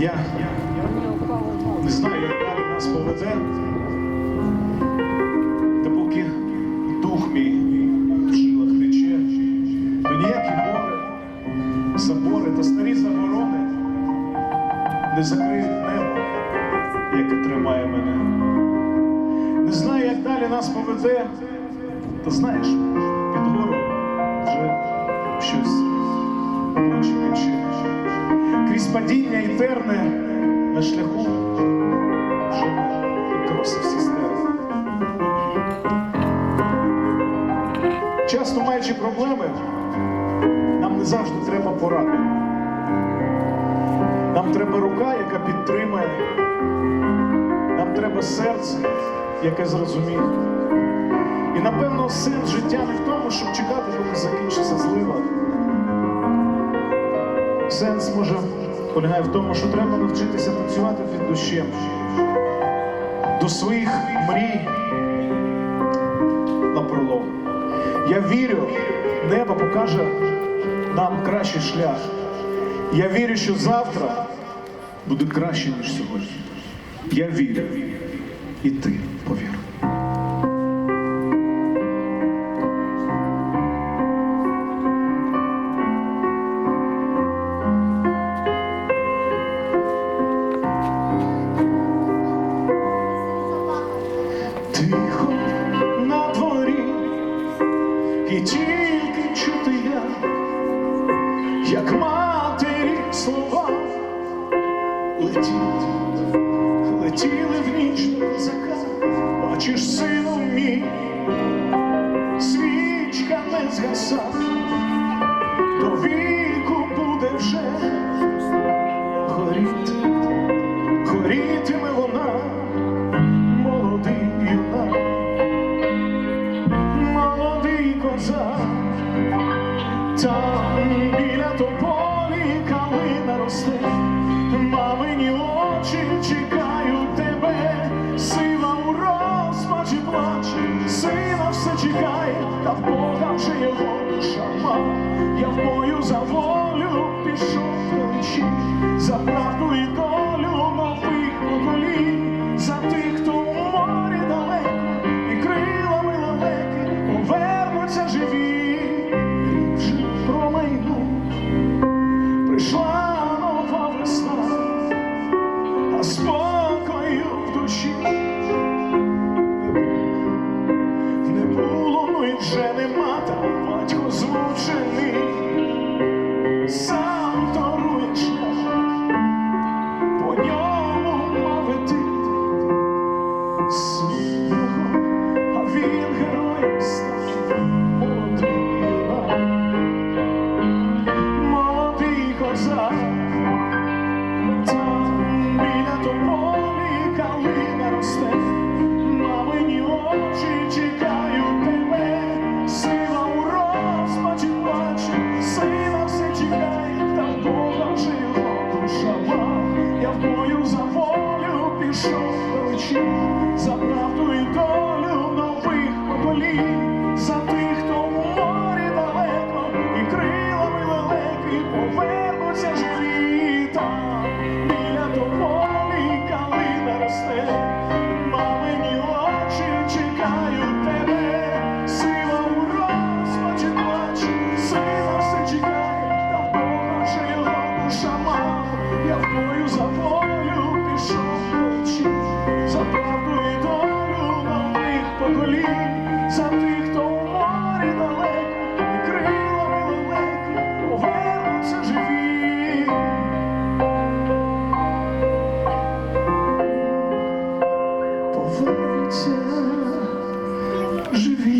Я не знаю, як далі нас поведе, та поки дух мій в жилах тече, то ніякі гори, забори та старі заборони не закриють небо, яке тримає мене. Не знаю, як далі нас поведе, та знаєш, під гору вже щось. Чи Крізь падіння і терне на шляху всі стерли. Часто маючи проблеми, нам не завжди треба поради. Нам треба рука, яка підтримає. Нам треба серце, яке зрозуміє. І напевно сенс життя не в тому, щоб чекати, поки закінчиться злива. Сенс може полягає в тому, що треба навчитися танцювати під дощем. До своїх мрій на пролом. Я вірю, небо покаже нам кращий шлях. Я вірю, що завтра буде краще, ніж сьогодні. Я вірю. І ти повір. І тільки чути я, як матері слова летіли, летіли в ніч закат. Бачиш, сину мій, свічка не згаса, до віку буде вже горіти, горітиме чекає, та в Бога вже його душа мала. sun. je vis